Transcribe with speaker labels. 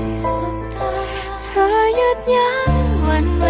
Speaker 1: ที่สบตเธอยุดยั้งวันเว